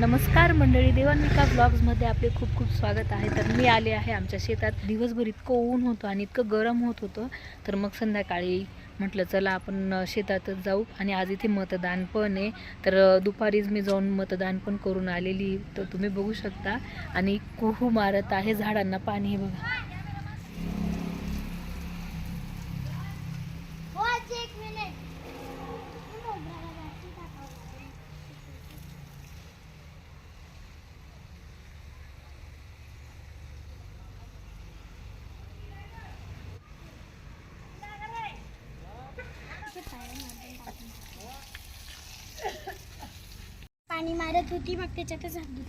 नमस्कार मंडळी देवांविका ब्लॉग्समध्ये आपले खूप खूप स्वागत आहे. तर मी आले आहे आमच्या शेतात. दिवसभर इतकं ऊन होतं आणि इतकं गरम होत होतं. तर मग संध्याकाळी म्हटलं चला आपण शेतातच जाऊ आणि आज इथे मतदान पण आहे. तर दुपारीच मी जाऊन मतदान पण करून आलेली. तर तुम्ही बघू शकता. आणि कुहू मारत आहे झाडांना पाणी हे बघा. मारत होती मग त्याच्यातच हात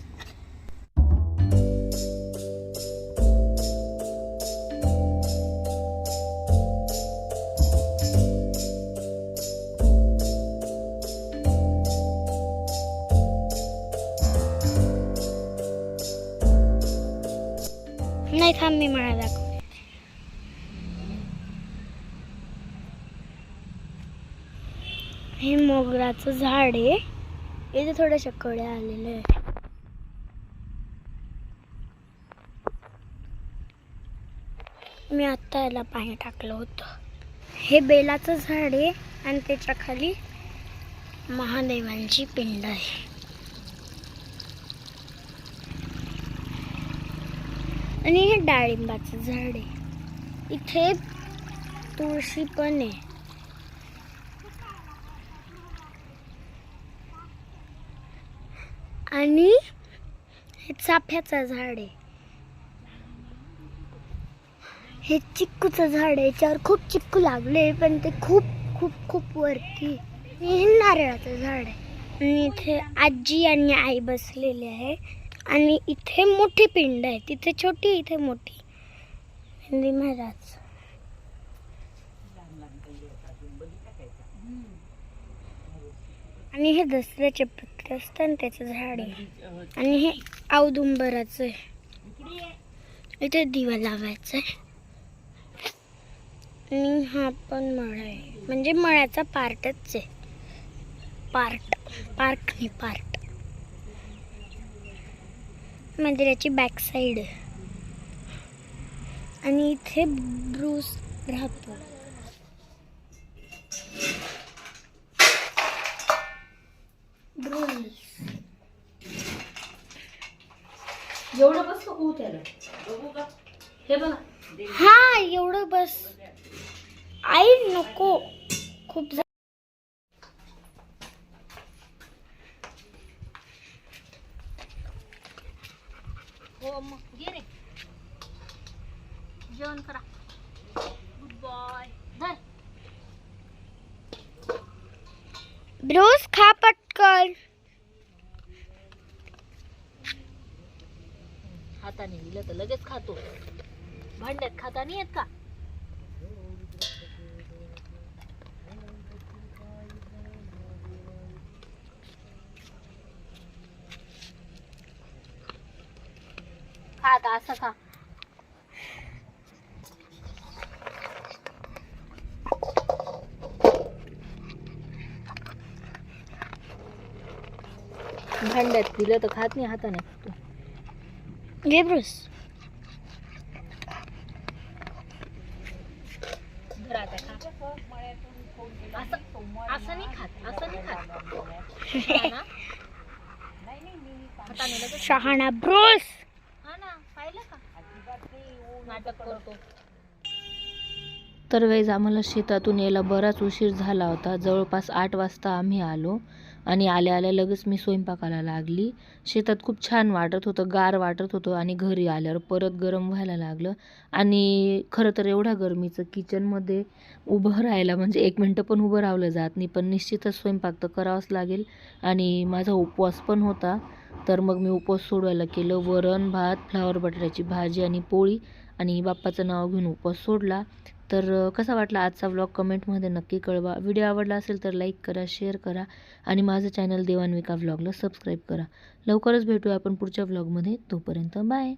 नाही थांब मी मला दाखव हे मोगराचं झाड आहे. इथे थोड्या कड्या आलेल्या आहे मी आत्ता याला पाणी टाकलं होतं. हे बेलाचं झाड आहे आणि त्याच्याखाली महादेवांची पिंड आहे. आणि हे डाळिंबाचं झाड आहे. इथे तुळशी पण आहे. आणि हे चाफ्याचं झाड आहे. हे चिक्कूचं झाड आहे. याच्यावर खूप चिक्कू लागले पण ते खूप खूप खूप वरती हे नारळाचं झाड आहे. आणि इथे आजी आणि आई बसलेली आहे. आणि इथे मोठी पिंड आहे. तिथे छोटी इथे मोठी. हिंदी महाराज. आणि हे दसऱ्याचे पत्र असतं ना त्याचं झाड आहे. आणि हे औदुंबराचं आहे. इथे दिवा लावायचा आहे. आणि हा पण मळा आहे. म्हणजे मळ्याचा पार्टच आहे. पार्ट. पार्क नाही पार्ट. मंदिराची बॅक साईड आणि इथे ब्रूस राहतो ब्रूस एवढं बस का त्याला हे बघा हा एवढं बस. आई नको. खूप हो मग घे रे. जेवण करा. गुड बॉय धर. ब्रूस खा पटकन. हाताने दिलं तर लगेच खातो. भांड्यात खाता नाही येत का? खा आता असं खा. भांड्यात दिलं तर खात नाही हाताने. खा. असं असं नाही खात. असं नाही खात. शहाणा ब्रूस. हा ना पाहिलं का? नाटक करतो तर वेळेस आम्हाला शेतातून यायला बराच उशीर झाला होता. जवळपास आठ वाजता आम्ही आलो आणि आल्या आल्या लगेच मी स्वयंपाकाला लागली. शेतात खूप छान वाटत होतं गार वाटत होतं आणि घरी आल्यावर परत गरम व्हायला लागलं. आणि खरं तर एवढ्या गरमीचं किचनमध्ये उभं राहायला म्हणजे एक मिनटं पण उभं राहिलं जात नाही पण निश्चितच स्वयंपाक तर करावाच लागेल. आणि माझा उपवास पण होता. तर मग मी उपवास सोडवायला केलं. वरण भात फ्लावर बटाट्याची भाजी आणि पोळी आणि बाप्पाचं नाव घेऊन उपवास सोडला. तर कसा वाटला आजचा व्लॉग कमेंटमध्ये नक्की कळवा. व्हिडिओ आवडला असेल तर लाईक करा शेअर करा आणि माझं चॅनल देवान्विका व्लॉगला सबस्क्राईब करा. लवकरच भेटूया आपण पुढच्या व्लॉगमध्ये तोपर्यंत बाय